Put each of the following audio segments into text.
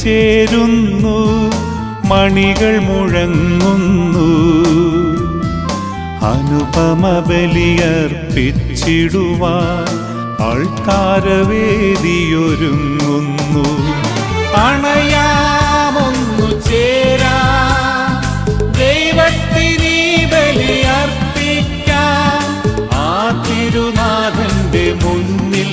ചേരുന്നു മണികൾ മുഴങ്ങുന്നു. അനുപമ ബലിയർപ്പിച്ചിടുവാൻ ആൾക്കാരവേദിയൊരുങ്ങുന്നു അണയാമൊന്നു ചേരാ ദൈവത്തിനി ബലിയർപ്പിക്കാം ആ തിരുനാഥന്റെ മുന്നിൽ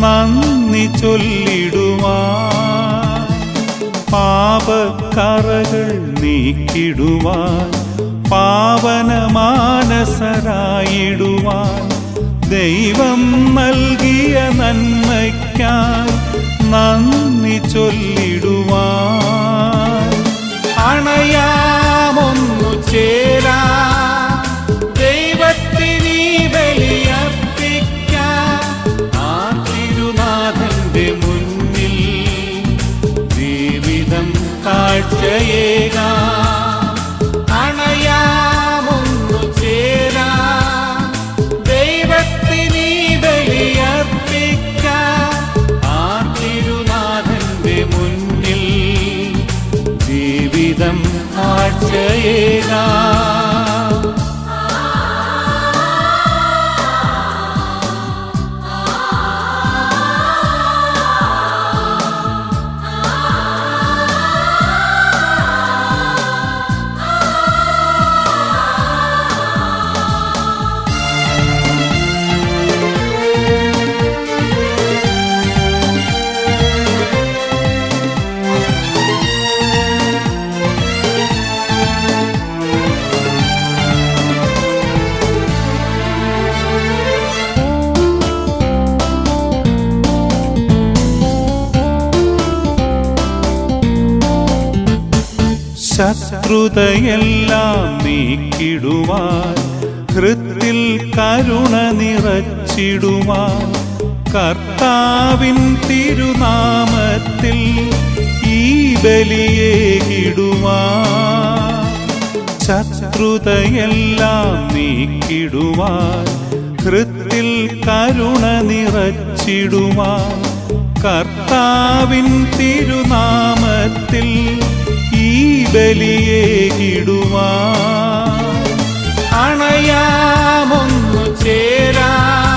നന്ദി ചൊല്ലിടുവാൻ പാപക്കറകൾ നീക്കിടുവാൻ പാവനമാനസരായിടുവാൻ ദൈവം നൽകിയ നന്മയ്ക്കായി നന്ദി ചൊല്ലിടുവാൻ. അണയാമൊന്നു ചേരാ. മുന്നിൽ ജീവിതം കാഴ്ചയേകാം ശത്രുതയെല്ലാം നീക്കിടുവാൻ ഹൃത്തിൽ കരുണ നിറച്ചിടുവാൻ കർത്താവിൻ തിരുനാമത്തിൽ ഈ ബലിയേകിടുവാൻ ശത്രുതയെല്ലാം നീക്കിടുവാൻ ഹൃത്തിൽ കരുണ നിറച്ചിടുവാൻ കർത്താവിൻ തിരുനാമത്തിൽ ഈ ബലിയേകിടുവാൻ അണയാമൊന്നു ചേരാ ദൈവത്തിനീ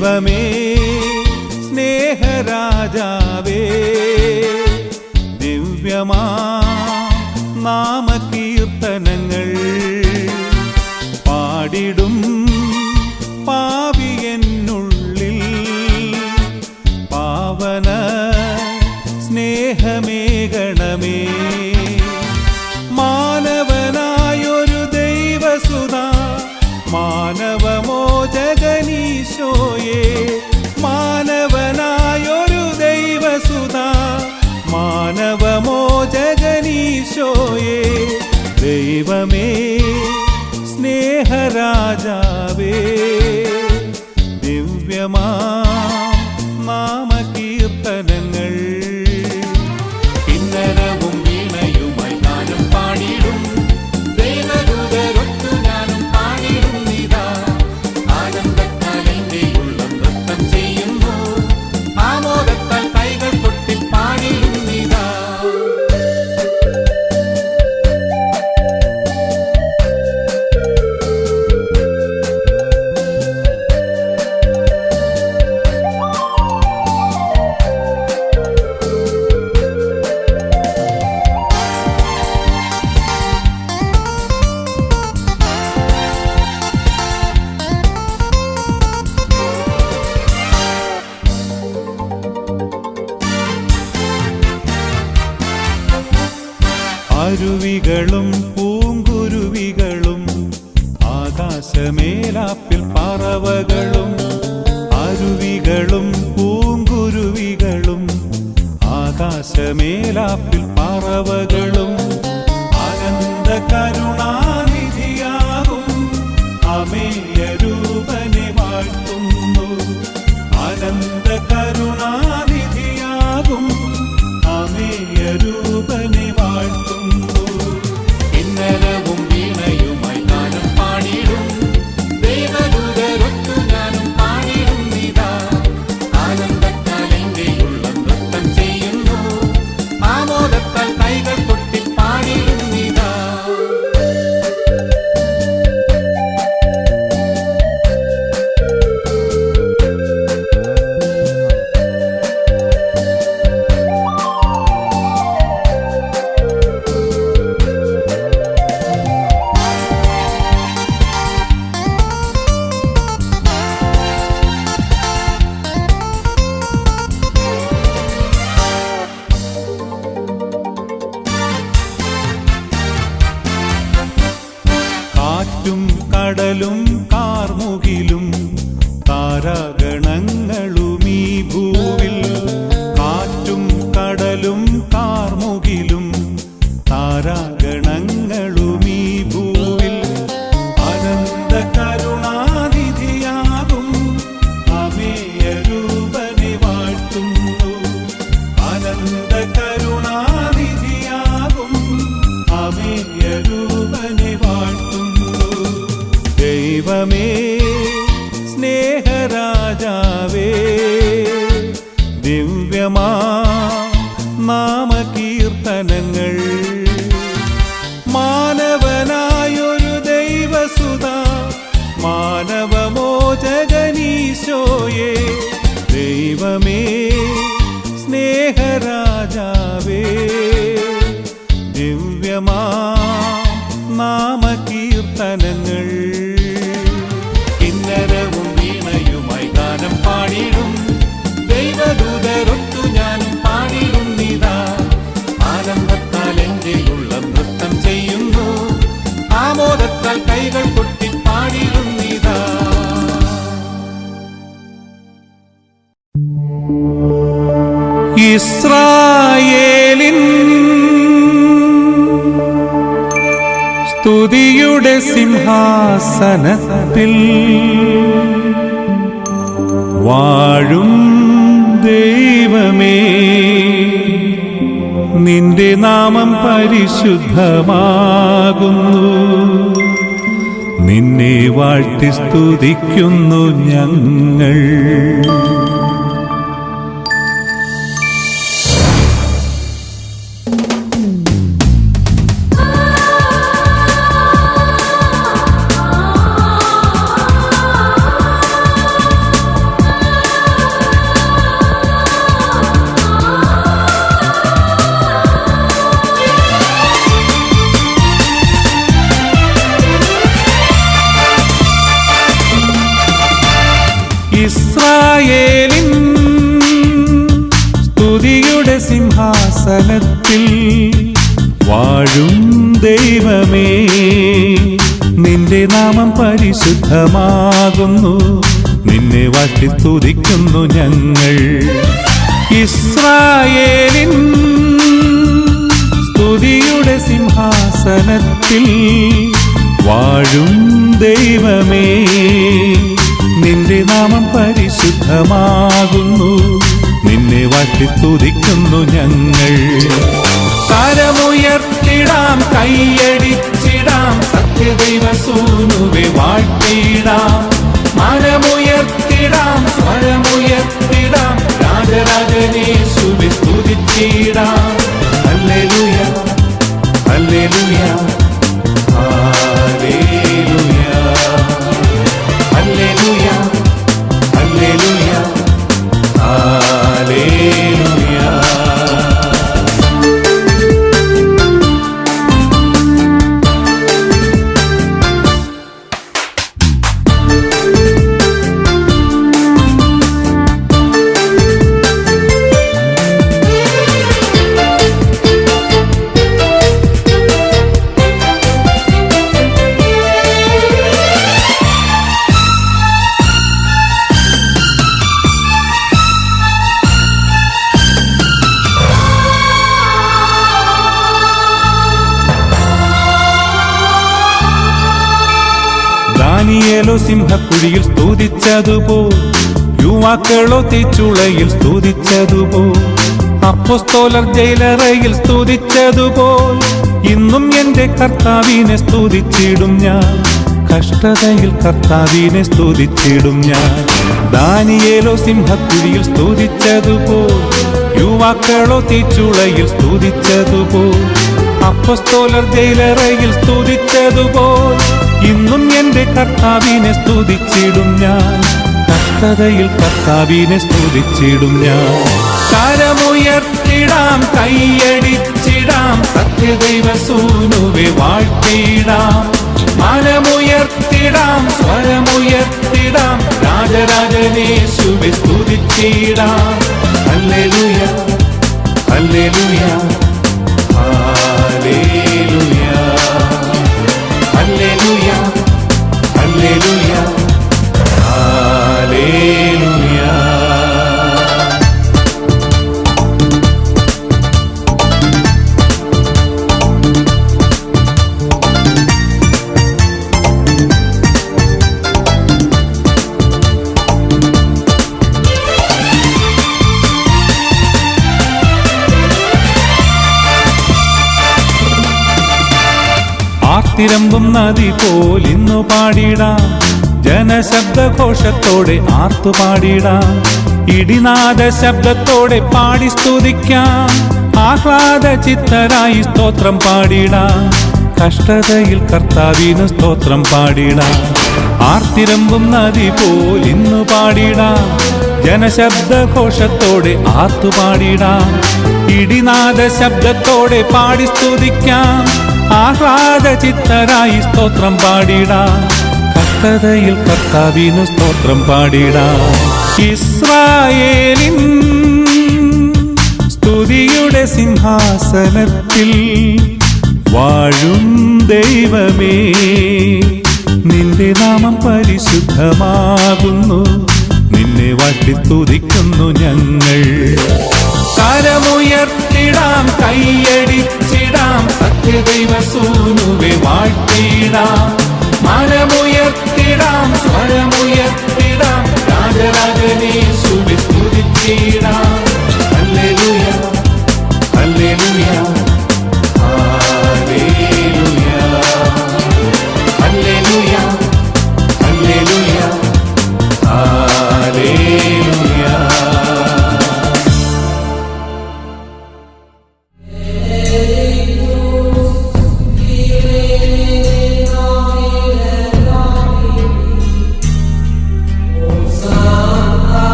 vivamente. ¡Gracias! ഈശോയേ ദൈവമേ സ്തുതിയുടെ സിംഹാസനത്തിൽ വാഴും ദൈവമേ. നിന്റെ നാമം പരിശുദ്ധമാകുന്നു. നിന്നെ വാഴ്ത്തി സ്തുതിക്കുന്നു ഞങ്ങൾ. വാഴും ദൈവമേ നിന്റെ നാമം പരിശുദ്ധമാകുന്നു. നിന്നെ വട്ടിത്തുതിക്കുന്നു ഞങ്ങൾ. ഇസ്രായേലിൻ സ്തുതിയുടെ സിംഹാസനത്തിൽ വാഴും ദൈവമേ നിന്റെ നാമം പരിശുദ്ധമാകുന്നു. നിന്നെ വാഴ്ത്തി സ്തുതിക്കുന്നു ഞങ്ങൾ. കരമുയർത്തിടാം കൈയടിച്ചിടാം സത്യദൈവ സൂനുവെ വാഴ്ത്തിടാം മനമുയർത്തിടാം സ്വരമുയർത്തിടാം രാജരാജനേശുവെ സ്തുതിച്ചിടാം. Hallelujah hallelujah. സ്തുതിച്ചതുപോ യുവാക്കളൊത്തിച്ചുളയിൽ തീച്ചുളയിൽ സ്തുതിച്ചതുപോ അപ്പോസ്തോലർ ജയിലറയിൽ സ്തുതിച്ചതുപോൽ ഇന്നും എന്റെ കർത്താവിനെ സ്തുതിച്ചിടും ഞാൻ കഷ്ടതയിൽ കർത്താവിനെ സ്തുതിച്ചിടും ഞാൻ. ദാനിയേലോ സിംഹക്കുഴിയിൽ സ്തുതിച്ചതുപോ യുവാക്കളോ തീച്ചുളയിൽ സ്തുതിച്ചതുപോ അപ്പസ്തോലർ ജയിലറയിൽ സ്തുതിച്ചതുപോൽ ഇന്നും എന്റെ കർത്താവിനെ സ്തുതിച്ചിടും ഞാൻ. കഷ്ടതയിൽ കർത്താവിനെ സ്തുതിച്ചിടും ഞാൻ. കരമുയർത്തിടാം കൈയടിച്ചിടാം സത്യദൈവ സൂനുവെ വാഴ്ത്തിടാം മനമുയർത്തിടാം സ്വരമുയർത്തിടാം രാജരാജനേശുവെ സ്തുതിച്ചിടാം. Hallelujah hallelujah. നദി പോലിന്നു പാടിടാം. ജനശബ്ദഘോഷത്തോടെ ആർത്തു പാടിടാം. ഇടിനാദ ശബ്ദത്തോടെ പാടി സ്തുതിക്കാം. ആഹ്ലാദ ചിത്തരായി സ്തോത്രം പാടിടാം. കഷ്ടതയിൽ കർത്താവിന് സ്തോത്രം പാടിടാം. ആർത്തിരമ്പും നദി പോലിന്നു പാടിടാം. ജനശബ്ദഘോഷത്തോടെ ആർത്തു പാടിടാം. ഇടിനാദ ശബ്ദത്തോടെ പാടി സ്തുതിക്കാം. ആഹ്ലാദ ചിത്തരായി സ്തോത്രം പാടിടാം. കർത്തതയിൽ കർത്താവിനു സ്തോത്രം പാടിടാം. ഇസ്രായേലിൻ സ്തുതിയുടെ സിംഹാസനത്തിൽ വാഴും ദൈവമേ. നിന്റെ നാമം പരിശുദ്ധമാകുന്നു. നിന്നെ വാട്ടി സ്തുതിക്കുന്നു ഞങ്ങൾ. കരമുയർത്തിടാം കൈയടിച്ചിടാം സത്യദൈവ സൂനുവെ വാഴ്ത്തിടാം മനമുയർത്തിടാം സ്വരമു